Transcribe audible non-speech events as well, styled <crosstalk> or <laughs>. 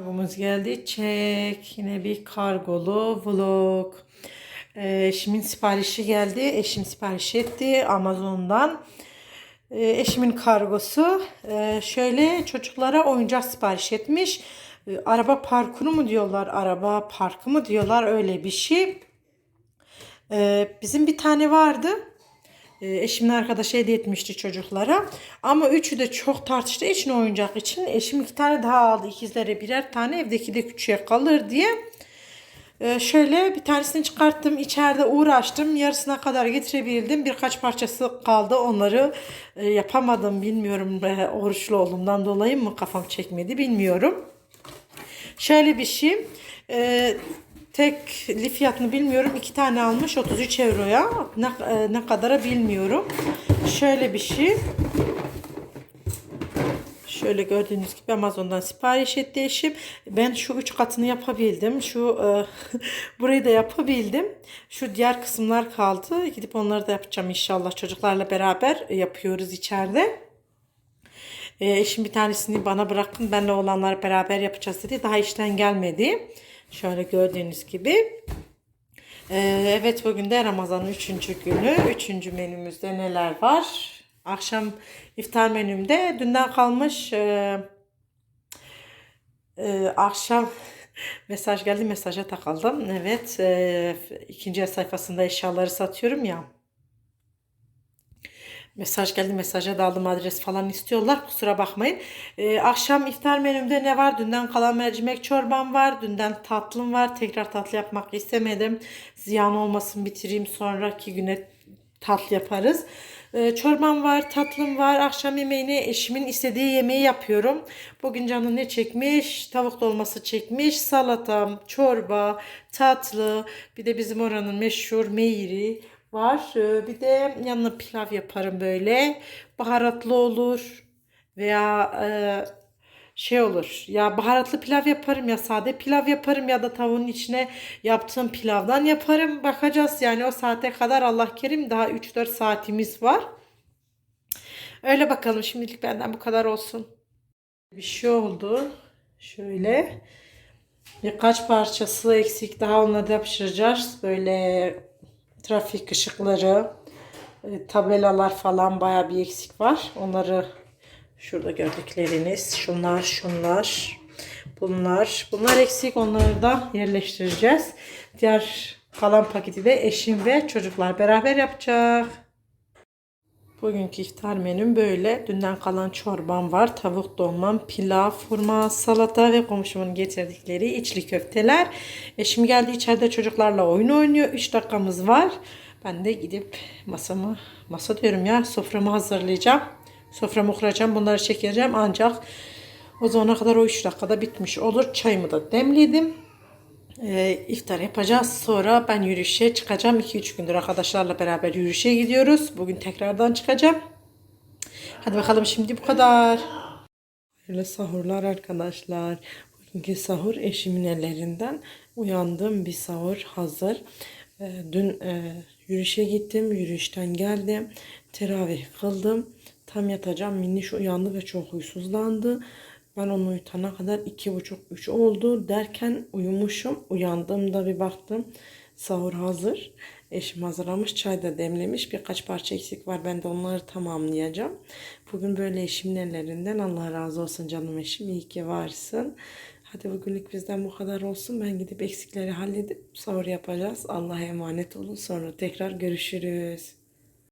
Kargomuz geldi. Çek. Yine bir kargolu vlog. Ee, eşimin siparişi geldi. Eşim sipariş etti Amazon'dan. Ee, eşimin kargosu e, şöyle çocuklara oyuncak sipariş etmiş. Ee, araba parkuru mu diyorlar, araba parkı mı diyorlar öyle bir şey. Ee, bizim bir tane vardı. Ee, eşimin arkadaşı hediye etmişti çocuklara. Ama üçü de çok tartıştığı için oyuncak için. Eşim iki tane daha aldı. ikizlere birer tane. Evdeki de küçüğe kalır diye. Ee, şöyle bir tanesini çıkarttım. içeride uğraştım. Yarısına kadar getirebildim. Birkaç parçası kaldı. Onları e, yapamadım. Bilmiyorum e, oruçlu olduğumdan dolayı mı kafam çekmedi bilmiyorum. Şöyle bir şey. E, tekli fiyatını bilmiyorum. iki tane almış 33 euroya. Ne, e, ne kadara bilmiyorum. Şöyle bir şey. Şöyle gördüğünüz gibi Amazon'dan sipariş etti eşim. Ben şu üç katını yapabildim. Şu e, <laughs> burayı da yapabildim. Şu diğer kısımlar kaldı. Gidip onları da yapacağım inşallah. Çocuklarla beraber yapıyoruz içeride. E, eşim bir tanesini bana bırakın. Benle olanları beraber yapacağız dedi. Daha işten gelmedi. Şöyle gördüğünüz gibi. E, evet bugün de Ramazan'ın üçüncü günü. Üçüncü menümüzde neler var? Akşam iftar menümde dünden kalmış e, e, akşam <laughs> mesaj geldi mesaja takıldım. Evet e, ikinci sayfasında eşyaları satıyorum ya. Mesaj geldi mesaja daldım adres falan istiyorlar kusura bakmayın. Ee, akşam iftar menümde ne var? Dünden kalan mercimek çorbam var. Dünden tatlım var. Tekrar tatlı yapmak istemedim. Ziyan olmasın bitireyim sonraki güne tatlı yaparız. Ee, çorbam var, tatlım var. Akşam yemeğini eşimin istediği yemeği yapıyorum. Bugün canı ne çekmiş? Tavuk dolması çekmiş. Salata, çorba, tatlı. Bir de bizim oranın meşhur meyri var. Ee, Bir de yanına pilav yaparım böyle. Baharatlı olur. Veya e, şey olur. Ya baharatlı pilav yaparım ya sade pilav yaparım ya da tavuğun içine yaptığım pilavdan yaparım. Bakacağız yani o saate kadar Allah kerim daha 3-4 saatimiz var. Öyle bakalım şimdilik benden bu kadar olsun. Bir şey oldu. Şöyle birkaç parçası eksik daha onları da yapıştıracağız. Böyle trafik ışıkları, e, tabelalar falan baya bir eksik var. Onları şurada gördükleriniz, şunlar, şunlar, bunlar. Bunlar eksik. Onları da yerleştireceğiz. Diğer kalan paketi de eşim ve çocuklar beraber yapacak. Bugünkü iftar menüm böyle. Dünden kalan çorbam var. Tavuk dolmam, pilav, hurma, salata ve komşumun getirdikleri içli köfteler. Eşim geldi içeride çocuklarla oyun oynuyor. 3 dakikamız var. Ben de gidip masamı, masa diyorum ya soframı hazırlayacağım. Soframı kuracağım. Bunları çekeceğim ancak o zamana kadar o 3 dakikada bitmiş olur. Çayımı da demledim. Ee, iftar yapacağız. Sonra ben yürüyüşe çıkacağım. 2-3 gündür arkadaşlarla beraber yürüyüşe gidiyoruz. Bugün tekrardan çıkacağım. Hadi bakalım şimdi bu kadar. Öyle sahurlar arkadaşlar. Bugünkü sahur eşimin ellerinden. Uyandım bir sahur hazır. Ee, dün e, yürüyüşe gittim. Yürüyüşten geldim. Teravih kıldım. Tam yatacağım. Minniş uyandı ve çok huysuzlandı. Ben onu uyutana kadar iki buçuk üç oldu derken uyumuşum. Uyandığımda bir baktım sahur hazır. Eşim hazırlamış çay da demlemiş. Birkaç parça eksik var ben de onları tamamlayacağım. Bugün böyle eşimin ellerinden Allah razı olsun canım eşim iyi ki varsın. Hadi bugünlük bizden bu kadar olsun. Ben gidip eksikleri halledip sahur yapacağız. Allah'a emanet olun. Sonra tekrar görüşürüz.